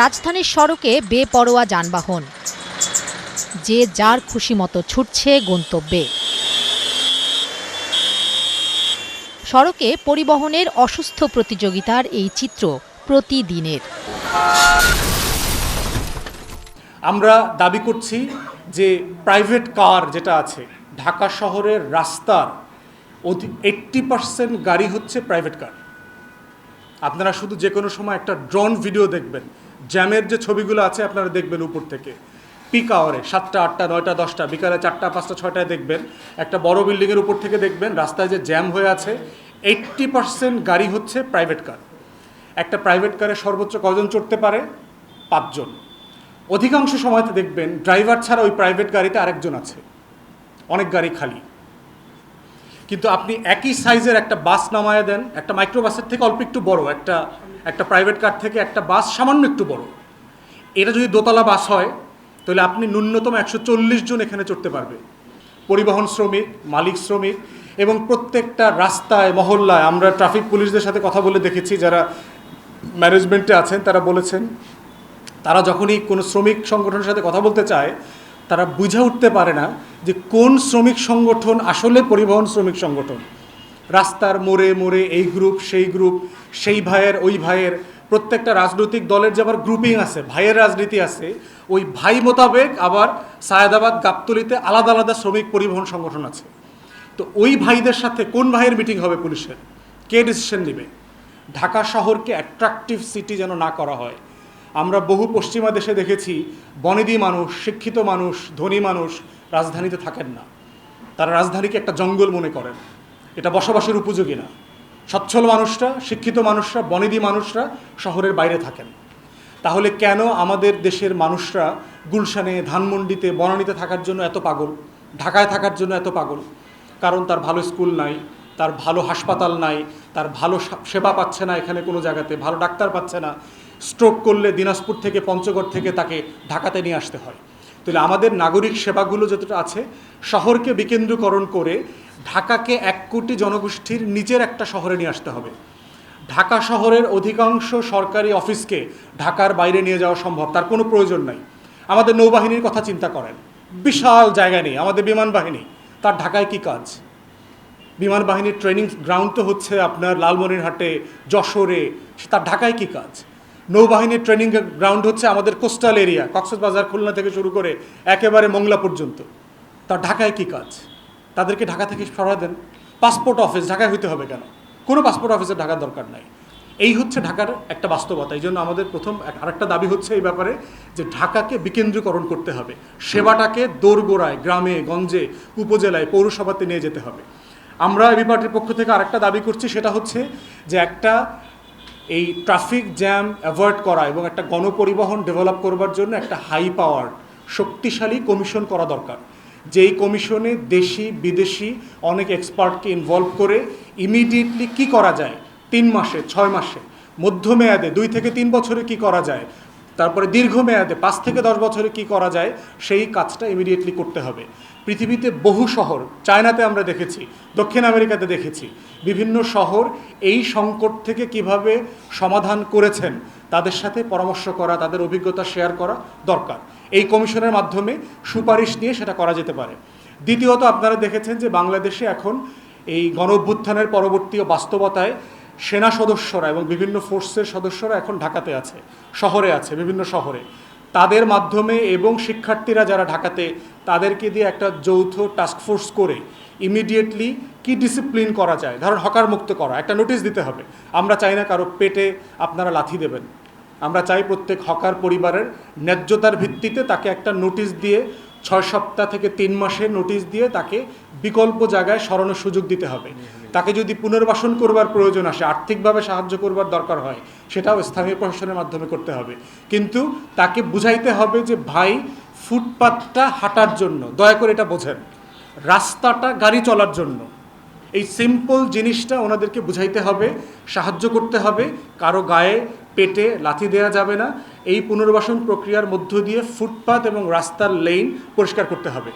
রাজধানীর সড়কে বেপরোয়া যানবাহন। যে যার খুশি মতো ছুটছে গন্তব্যে। সড়কে পরিবহনের অসুস্থ প্রতিযোগিতার এই চিত্র প্রতিদিনের। আমরা দাবি করছি যে প্রাইভেট কার যেটা আছে, ঢাকা শহরের রাস্তার এইট্টি পার্সেন্ট গাড়ি হচ্ছে প্রাইভেট কার আপনারা শুধু যে কোনো সময় একটা ড্রোন ভিডিও দেখবেন জ্যামের যে ছবিগুলো আছে আপনারা দেখবেন উপর থেকে। পিক আওয়ারে সাতটা, আটটা, নয়টা, দশটা, বিকালে চারটা, পাঁচটা, ছয়টায় দেখবেন। একটা বড় বিল্ডিংয়ের উপর থেকে দেখবেন রাস্তায় যে জ্যাম হয়ে আছে এইট্টি পার্সেন্ট গাড়ি হচ্ছে প্রাইভেট কার একটা প্রাইভেট কারে সর্বোচ্চ কজন চড়তে পারে? পাঁচজন। অধিকাংশ সময়তে দেখবেন ড্রাইভার ছাড়া ওই প্রাইভেট গাড়িতে আরেকজন আছে। অনেক গাড়ি খালি। কিন্তু আপনি একই সাইজের একটা বাস নামায় দেন, একটা মাইক্রো বাসের থেকে অল্প একটু বড়, একটা একটা প্রাইভেট কার থেকে একটা বাস সামান্য একটু বড়। এটা যদি দোতলা বাস হয়, তাহলে আপনি ন্যূনতম একশো চল্লিশ জন এখানে চড়তে পারবে। পরিবহন শ্রমিক, মালিক শ্রমিক এবং প্রত্যেকটা রাস্তায়, মহল্লায়, আমরা ট্রাফিক পুলিশদের সাথে কথা বলে দেখেছি, যারা ম্যানেজমেন্টে আছেন, তারা বলেছেন, তারা যখনই কোনো শ্রমিক সংগঠনের সাথে কথা বলতে চায় তারা বুঝে উঠতে পারে না যে কোন শ্রমিক সংগঠন আসলে পরিবহন শ্রমিক সংগঠন। রাস্তার মোড়ে মোড়ে এই গ্রুপ সেই গ্রুপ সেই ভাইয়ের, ওই ভাইয়ের, প্রত্যেকটা রাজনৈতিক দলের যে আবার গ্রুপিং আছে, ভাইয়ের রাজনীতি আছে, ওই ভাই মোতাবেক আবার সায়দাবাদ, গাবতলিতে আলাদা আলাদা শ্রমিক পরিবহন সংগঠন আছে। তো ওই ভাইদের সাথে কোন ভাইয়ের মিটিং হবে পুলিশের? কে ডিসিশন নেবে? ঢাকা শহরকে অ্যাট্রাকটিভ সিটি যেন না করা হয়। আমরা বহু পশ্চিমা দেশে দেখেছি, বনেদি মানুষ, শিক্ষিত মানুষ, ধনী মানুষ রাজধানীতে থাকেন না। তারা রাজধানীকে একটা জঙ্গল মনে করেন। এটা বসবাসের উপযোগী না। সচ্ছল মানুষরা, শিক্ষিত মানুষরা, বনেদি মানুষরা শহরের বাইরে থাকেন। তাহলে কেন আমাদের দেশের মানুষরা গুলশানে, ধানমন্ডিতে, বনানীতে থাকার জন্য এত পাগল, ঢাকায় থাকার জন্য এত পাগল? কারণ তার ভালো স্কুল নাই, তার ভালো হাসপাতাল নাই, তার ভালো সেবা পাচ্ছে না এখানে কোনো জায়গাতে, ভালো ডাক্তার পাচ্ছে না। স্ট্রোক করলে দিনাজপুর থেকে পঞ্চগড় থেকে তাকে ঢাকাতে নিয়ে আসতে হয়। তাহলে আমাদের নাগরিক সেবাগুলো যতটা আছে, শহরকে বিকেন্দ্রীকরণ করে ঢাকাকে এক কোটি জনগোষ্ঠীর নিজের একটা শহরে নিয়ে আসতে হবে। ঢাকা শহরের অধিকাংশ সরকারি অফিসকে ঢাকার বাইরে নিয়ে যাওয়া সম্ভব, তার কোনো প্রয়োজন নাই। আমাদের নৌবাহিনীর কথা চিন্তা করেন। বিশাল জায়গা নেই, আমাদের বিমান বাহিনী। তার ঢাকায় কি কাজ? বিমান বাহিনীর ট্রেনিং গ্রাউন্ড তো হচ্ছে আপনার লালমনিরহাটে, যশোরে, তার ঢাকায় কি কাজ? নৌবাহিনীর ট্রেনিং গ্রাউন্ড হচ্ছে আমাদের কোস্টাল এরিয়া কক্সবাজার, খুলনা থেকে শুরু করে একেবারে মংলা পর্যন্ত। তার ঢাকায় কি কাজ? তাদেরকে ঢাকা থেকে সরা দেন। পাসপোর্ট অফিস ঢাকায় হইতে হবে কেন? কোনো পাসপোর্ট অফিসে ঢাকার দরকার নাই। এই হচ্ছে ঢাকার একটা বাস্তবতা। এই জন্য আমাদের প্রথম আরেকটা দাবি হচ্ছে এই ব্যাপারে যে ঢাকাকে বিকেন্দ্রীকরণ করতে হবে। সেবাটাকে দোরগোড়ায়, গ্রামে, গঞ্জে, উপজেলায়, পৌরসভাতে নিয়ে যেতে হবে। আমরা এবি পার্টির পক্ষ থেকে আরেকটা দাবি করছি, সেটা হচ্ছে যে একটা এই ট্রাফিক জ্যাম অ্যাভয়েড করা এবং একটা গণপরিবহন ডেভেলপ করবার জন্য একটা হাই পাওয়ার শক্তিশালী কমিশন করা দরকার। যেই কমিশনে দেশি, বিদেশি অনেক এক্সপার্টকে ইনভলভ করে ইমিডিয়েটলি কি করা যায়? তিন মাসে, ছয় মাসে, মধ্যমেয়াদে দুই থেকে তিন বছরে কি করা যায়? তারপরে দীর্ঘমেয়াদে পাঁচ থেকে দশ বছরে কি করা যায়, সেই কাজটা ইমিডিয়েটলি করতে হবে। পৃথিবীতে বহু শহর, চায়নাতে আমরা দেখেছি, দক্ষিণ আমেরিকাতে দেখেছি, বিভিন্ন শহর এই সংকট থেকে কীভাবে সমাধান করেছেন, তাদের সাথে পরামর্শ করা, তাদের অভিজ্ঞতা শেয়ার করা দরকার। এই কমিশনের মাধ্যমে সুপারিশ নিয়ে সেটা করা যেতে পারে। দ্বিতীয়ত আপনারা দেখেছেন যে বাংলাদেশে এখন এই গণ অভ্যুত্থানের পরবর্তী বাস্তবতায় সেনা সদস্যরা এবং বিভিন্ন ফোর্সের সদস্যরা এখন ঢাকাতে আছে, শহরে আছে, বিভিন্ন শহরে। তাদের মাধ্যমে এবং শিক্ষার্থীরা যারা ঢাকাতে, তাদেরকে দিয়ে একটা যৌথ টাস্ক ফোর্স করে ইমিডিয়েটলি কি ডিসিপ্লিন করা যায়? ধরুন হকার মুক্ত করা, একটা নোটিশ দিতে হবে, আমরা চাই না কারও পেটে আপনারা লাথি দেবেন। আমরা চাই প্রত্যেক হকার পরিবারের ন্যায্যতার ভিত্তিতে তাকে একটা নোটিশ দিয়ে ছয় সপ্তাহ থেকে তিন মাসের নোটিশ দিয়ে তাকে বিকল্প জায়গায় সরানোর সুযোগ দিতে হবে। তাকে যদি পুনর্বাসন করবার প্রয়োজন আসে, আর্থিকভাবে সাহায্য করবার দরকার হয়, সেটাও স্থানীয় প্রশাসনের মাধ্যমে করতে হবে। কিন্তু তাকে বুঝাইতে হবে যে, ভাই ফুটপাথটা হাঁটার জন্য, দয়া করে এটা বোঝেন। রাস্তাটা গাড়ি চলার জন্য। এই সিম্পল জিনিসটা ওনাদেরকে বুঝাইতে হবে, সাহায্য করতে হবে, কারও গায়ে পেটে লাথি দেওয়া যাবে না। এই পুনর্বাসন প্রক্রিয়ার মধ্য দিয়ে ফুটপাথ এবং রাস্তার লেন পরিষ্কার করতে হবে।